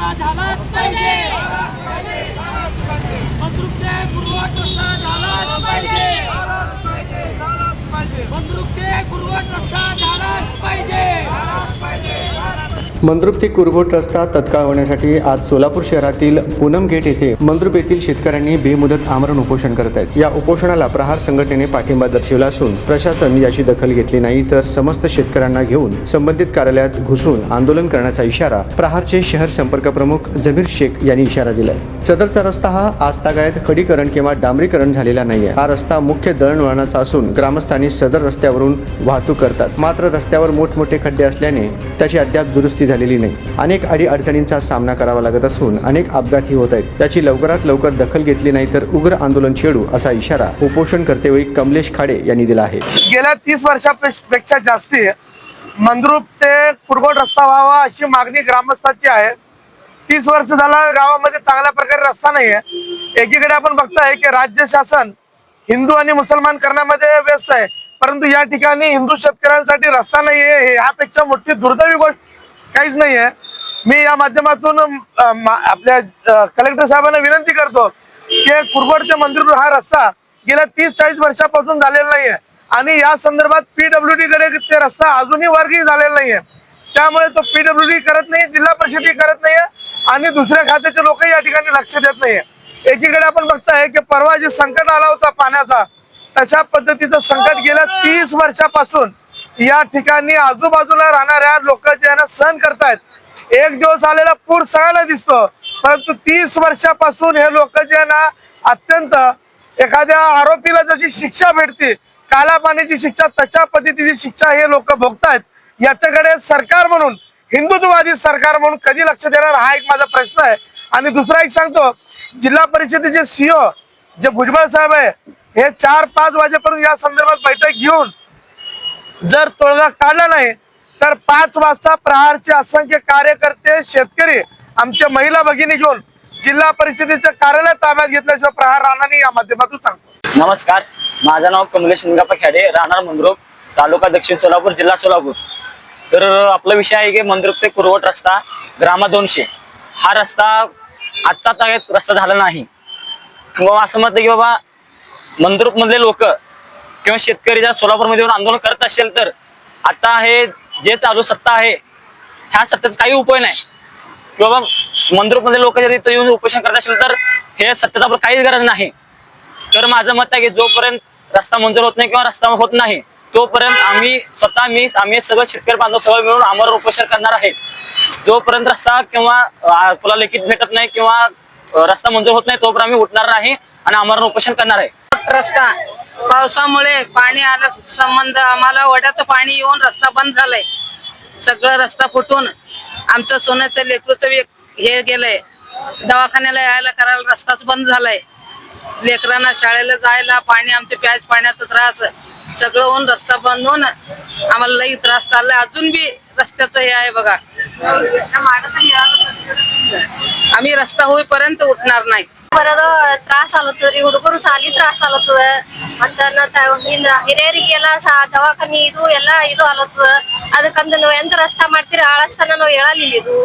大家好再见。मंद्रुप ते कुरबोट रस्ता तत्काळ होण्यासाठी आज सोलापूर शहरातील पूनम गेट येथे मंद्रुप येथील शेतकऱ्यांनी बेमुदत आमरण उपोषण करत आहेत. या उपोषणाला प्रहार संघटनेने पाठिंबा दर्शवला असून प्रशासन याची दखल घेतली नाही तर समस्त शेतकऱ्यांना घेऊन संबंधित कार्यालयात घुसून आंदोलन करण्याचा इशारा प्रहारचे शहर संपर्क प्रमुख जमीर शेख यांनी इशारा दिलाय. सदरचा रस्ता हा आजतागायत खडीकरण किंवा डांबरीकरण झालेला नाहीये. हा रस्ता मुख्य दळणवळणाचा असून ग्रामस्थांनी सदर रस्त्यावरून वाहतूक करतात. मात्र रस्त्यावर मोठमोठे खड्डे असल्याने त्याची अद्याप दुरुस्ती झालेली नाही. अनेक अडी अडचणींचा सामना करावा लागत असून अनेक अपघातही होत आहेत. त्याची लवकरात लवकर दखल घेतली नाही तर उग्र आंदोलन छेडू असा इशारा उपोषण करतेवेळी कमलेश खाडे यांनी दिला आहे. गेल्या तीस वर्षापेक्षा जास्ती मंद्रुप ते कुरगोड रस्ता व्हावा अशी मागणी ग्रामस्थांची आहे. तीस वर्ष झाला गावामध्ये चांगल्या प्रकारे रस्ता नाही आहे एकीकडे आपण बघताय की राज्य शासन हिंदू आणि मुसलमान करण्यामध्ये व्यस्त आहे. परंतु या ठिकाणी हिंदू शेतकऱ्यांसाठी रस्ता नाही आहे हे ह्यापेक्षा मोठी दुर्दैवी गोष्ट काहीच नाही आहे मी या माध्यमातून आपल्या कलेक्टर साहेबांना विनंती करतो की कुरबड ते मंदिर हा रस्ता गेल्या तीस चाळीस वर्षापासून झालेला नाहीये. आणि या संदर्भात पीडब्ल्यू डी कडे ते रस्ता अजूनही वर्गही झालेला नाहीये. त्यामुळे तो पीडब्ल्यू डी करत नाही जिल्हा परिषदही करत नाहीये आणि दुसऱ्या खात्याचे लोकही या ठिकाणी लक्ष देत नाहीये. एकीकडे आपण बघताय की परवा जे संकट आला होता पाण्याचा तशा पद्धतीचं संकट गेल्या तीस वर्षापासून या ठिकाणी आजूबाजूला राहणाऱ्या लोक जे आहे ना सहन करतायत. एक दिवस आलेला पूर सगळ्यांना दिसतो. परंतु तीस वर्षापासून हे लोक जे आहे ना अत्यंत एखाद्या आरोपीला जशी शिक्षा भेटते काला पाण्याची शिक्षा तशा पद्धतीची शिक्षा हे लोक भोगतायत. याच्याकडे सरकार म्हणून हिंदुत्ववादी सरकार म्हणून कधी लक्ष देणार हा एक माझा प्रश्न आहे. आणि दुसरा एक सांगतो जिल्हा परिषदेचे सीओ जे भुजबळ साहेब आहे हे चार पाच वाजेपर्यंत या संदर्भात बैठक घेऊन जर तोडगा काढला नाही तर पाच वाजता प्रहारचे असंख्य कार्यकर्ते शेतकरी आमच्या महिला भगिनी घेऊन जिल्हा परिषदेच्या कार्यालय ताब्यात घेतल्याशिवाय प्रहार राहणार या माध्यमातून सांगतो. नमस्कार. माझं नाव कमलेश निंगापा खेडे राहणार मंद्रुप तालुका दक्षिण सोलापूर जिल्हा सोलापूर. तर आपला विषय आहे की मंद्रुप ते कुरवट रस्ता ग्रामा दोनशे. हा रस्ता आत्ता तागत रस्ता झाला नाही. किंवा असं म्हणतं की बाबा मंद्रुप मधले लोक किंवा शेतकरी जर सोलापूरमध्ये येऊन आंदोलन करत असेल तर आता हे जे चालू सत्ता आहे ह्या सत्तेचा काही उपाय नाही. किंवा बाबा लोक जर इथं येऊन उपोषण करत असेल तर हे सत्तेचा आपण काहीच गरज नाही. तर माझं मत आहे की जोपर्यंत रस्ता मंजूर होत नाही किंवा रस्ता होत नाही तोपर्यंत आम्ही स्वतः मी आम्ही सगळं शेतकरी बांधव सगळं मिळून आम्हाला उपोषण करणार आहे. जोपर्यंत रस्ता किंवा तुला लिखित भेटत नाही किंवा रस्ता मंजूर होत नाही तोपर्यंत आम्ही उठणार नाही आणि आम्हाला उपोषण करणार आहे. रस्ता पावसामुळे पाणी आलं संबंध आम्हाला वड्याचं पाणी येऊन रस्ता बंद झालाय. सगळं रस्ता फुटून आमचं सोन्याचं लेकरूचं हे गेलंय. दवाखान्याला यायला करायला रस्ताच बंद झालाय. लेकरांना शाळेला जायला पाणी आमचे प्याज पाण्याचा त्रास सगळं होऊन रस्ता बंद होऊन आम्हाला लई त्रास चाललाय. अजून बी रस्त्याचं हे आहे बघा. आम्ही रस्ता होईपर्यंत उठणार नाही ಬರೋದು ತ್ರಾಸ ಆಲತ್ತದ್ರಿ ಹುಡುಗರು ಸಾಲಿ ತ್ರಾಸ ಆಲತ್ತದ ಮತ್ತ ಹಿಂದ ಹಿರಿಯರಿಗೆಲ್ಲ ಸಾ ದವಾಖಾನಿ ಇದು ಎಲ್ಲಾ ಇದು ಆಲತ್ತದ ಅದಕ್ಕಂದ ನೀವು ಎಂತ ರಸ್ತಾ ಮಾಡ್ತೀರಿ ಆ ರಸ್ತಾನ ನಾವು ಹೇಳಲಿಲ್ಲ ಇದು